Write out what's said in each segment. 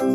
สวั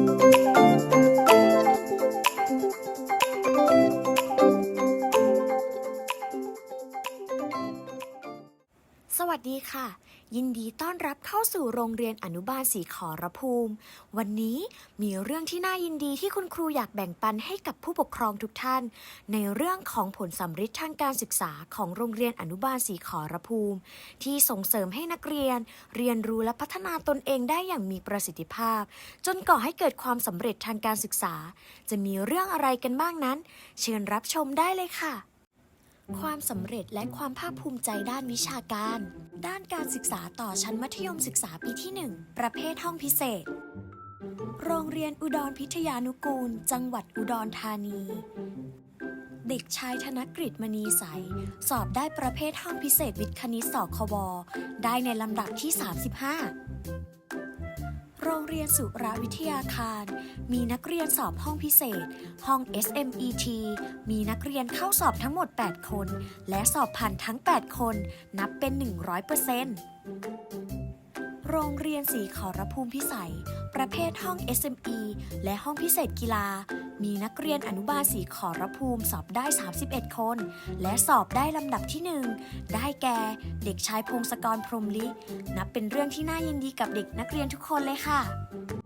สดีค่ะ ยินดีต้อนรับเข้าสู่โรงเรียนอนุบาลศรีขอรภูมิ วันนี้มีเรื่องที่น่ายินดีที่คุณครูอยากแบ่งปันให้กับผู้ปกครองทุกท่าน ในเรื่องของผลสำฤทธิ์ทางการศึกษาของโรงเรียนอนุบาลศรีขอรภูมิ ที่ส่งเสริมให้นักเรียน เรียนรู้และพัฒนาตนเองได้อย่างมีประสิทธิภาพ จนก่อให้เกิดความสำเร็จทางการศึกษา จะมีเรื่องอะไรกันบ้างนั้น เชิญรับชมได้เลยค่ะ ความสำเร็จและความภาคภูมิใจด้านวิชาการ ด้านการศึกษาต่อชั้นมัธยมศึกษาปีที่ 1 ประเภทห้องพิเศษ โรงเรียนอุดรพิทยานุกูล จังหวัดอุดรธานี เด็กชายธนกฤษมณีใส สอบได้ประเภทห้องพิเศษวิทย์คณิตสอบควได้ในลำดับที่ 35 โรงเรียนสุรวิทยาคาร มีนักเรียนสอบห้องพิเศษ ห้อง SMET มีนักเรียนเข้าสอบทั้งหมด 8 คน และสอบผ่านทั้ง 8 คน นับเป็น 100% โรงเรียนสีขอรภูมิพิสัย ประเภทห้อง SME และห้องพิเศษกีฬา มีนักเรียนอนุบาลสีขอรภูมิสอบได้ 31 คน และสอบได้ลำดับที่ 1 ได้แก่เด็กชายพงศกรพรหมลิ นับเป็นเรื่องที่น่ายินดีกับเด็กนักเรียนทุกคนเลยค่ะ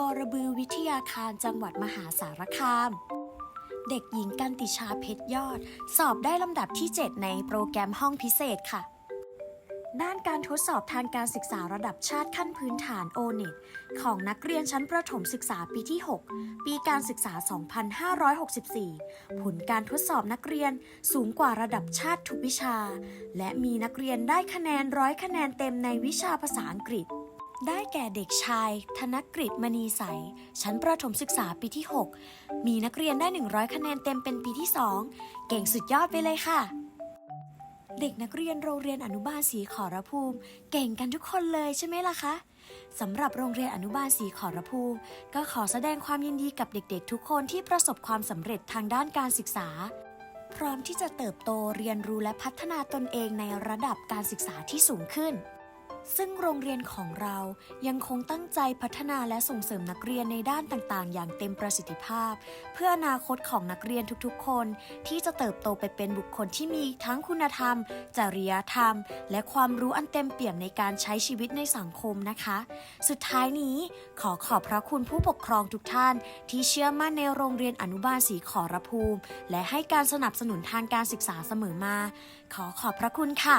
บรบือวิทยาคารจังหวัดมหาสารคาม เด็กหญิงกันติชาเพชรยอด สอบได้ลำดับที่ 7 ในโปรแกรมห้องพิเศษค่ะ ด้านการทดสอบทางการศึกษาระดับชาติขั้นพื้นฐาน o n e t ของนักเรียนชั้นประถมศึกษาปีที่ 6 ปีการศึกษา 2564 ผลการทดสอบนักเรียนสูงกว่าระดับชาติทุกวิชา และมีนักเรียนได้คะแนนร้อยคะแนนเต็มในวิชาภาษาอังกฤษ ได้แก่เด็กชาย ธนกฤษมณีใส ชั้นประถมศึกษาปีที่ 6 มีนักเรียนได้ 100 คะแนนเต็มเป็นปีที่ 2 เก่งสุดยอดไปเลยค่ะ เด็กนักเรียนโรงเรียนอนุบาลศรีขอรภูมิ เก่งกันทุกคนเลยใช่ไหมล่ะคะสำหรับโรงเรียนอนุบาลศรีขอรภูมิ ก็ขอแสดงความยินดีกับเด็กๆ ทุกคนที่ประสบความสำเร็จทางด้านการศึกษา พร้อมที่จะเติบโตเรียนรู้และพัฒนาตนเองในระดับการศึกษาที่สูงขึ้น ซึ่งโรงเรียนของเรายังคงตั้งใจพัฒนาและส่งเสริมนักเรียนในด้านต่างๆ อย่างเต็มประสิทธิภาพ เพื่ออนาคตของนักเรียนทุกๆ คน ที่จะเติบโตไปเป็นบุคคลที่มีทั้งคุณธรรม จริยธรรม และความรู้อันเต็มเปี่ยมในการใช้ชีวิตในสังคมนะคะ สุดท้ายนี้ขอขอบพระคุณผู้ปกครองทุกท่าน ที่เชื่อมั่นในโรงเรียนอนุบาลศรีขอรภูมิ และให้การสนับสนุนทางการศึกษาเสมอมา ขอขอบพระคุณค่ะ